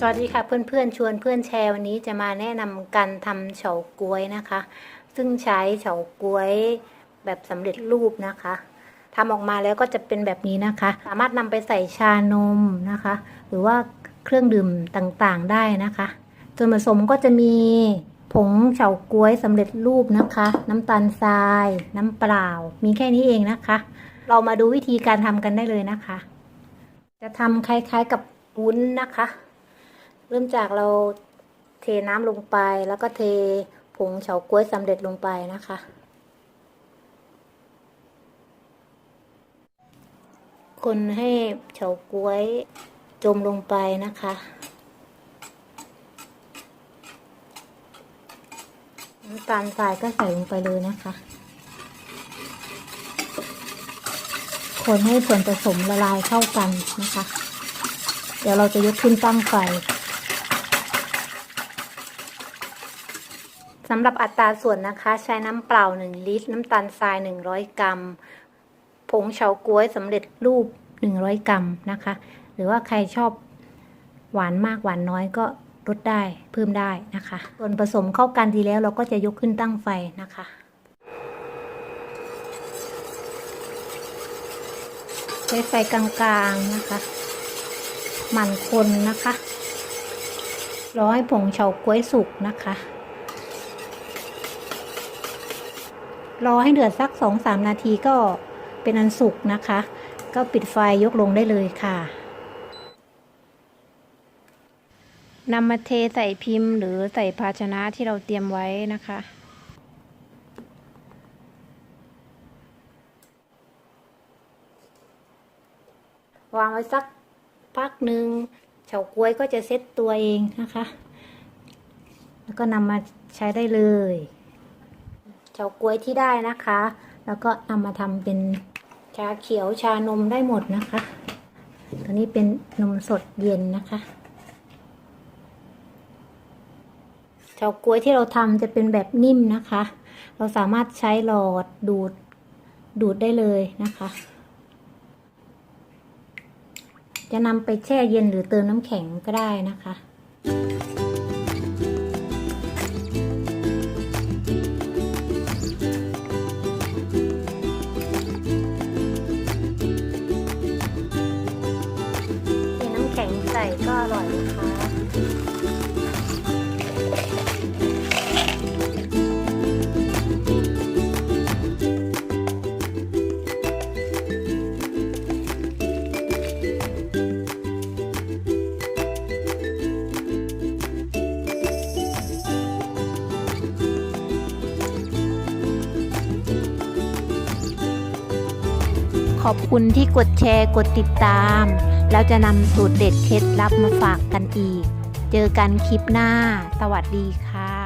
สวัสดีค่ะเพื่อนๆชวนเพื่อนแชร์วันนี้จะมาแนะนำการทำเฉาก๊วยนะคะ ซึ่งใช้เฉาก๊วยแบบสำเร็จรูปนะคะทำออกมาแล้วก็จะเป็นแบบนี้นะคะ สามารถนำไปใส่ชานมนะคะ หรือว่าเครื่องดื่มต่างๆได้นะคะส่วนผสมก็จะมีผงเฉาก๊วยสำเร็จรูปนะคะ น้ำตาลทราย น้ำเปล่า มีแค่นี้เองนะคะ เรามาดูวิธีการทำกันได้เลยนะคะ จะทำคล้ายๆกับวุ้นนะคะ เริ่มจากเราเทน้ำลงไปแล้วก็เทผงเฉาก๊วยสำเร็จลงไปนะคะ คนให้เฉาก๊วยจมลงไปนะคะ น้ำตาลทรายก็ใส่ลงไปเลยนะคะ คนให้ส่วนผสมละลายเข้ากันนะคะ เดี๋ยวเราจะยกขึ้นตั้งไฟ สำหรับอัตราส่วนนะคะ ใช้น้ำเปล่า 1 ลิตร น้ำตาลทราย 100 กรัม ผงเฉาก๊วยสำเร็จรูป 100 กรัมนะคะ หรือว่าใครชอบหวานมากหวานน้อยก็ลดได้เพิ่มได้นะคะ ส่วนผสมเข้ากันดีแล้วเราก็จะยกขึ้นตั้งไฟนะคะใช้ไฟกลางๆนะคะ หมั่นคนนะคะ รอให้ผงเฉาก๊วยสุกนะคะ รอให้เดือดสักสองสามนาทีก็เป็นอันสุกนะคะ ก็ปิดไฟยกลงได้เลยค่ะนำมาเทใส่พิมพ์ หรือใส่ภาชนะที่เราเตรียมไว้นะคะ วางไว้สักพักหนึ่งเฉาก๊วยก็จะเซ็ตตัวเองนะคะ แล้วก็นำมาใช้ได้เลย เฉาก๊วยที่ได้นะคะ แล้วก็นำมาทำเป็นชาเขียวชานมได้หมดนะคะ ตัวนี้เป็นนมสดเย็นนะคะเฉาก๊วยที่เราทำจะเป็นแบบนิ่มนะคะ เราสามารถใช้หลอดดูดดูดได้เลยนะคะ จะนำไปแช่เย็นหรือเติมน้ำแข็งก็ได้นะคะ ส่ก็อร่อยนะคะขอบคุณที่กดแชร์กดติดตาม แล้วจะนำสูตรเด็ดเคล็ดลับมาฝากกันอีก เจอกันคลิปหน้า สวัสดีค่ะ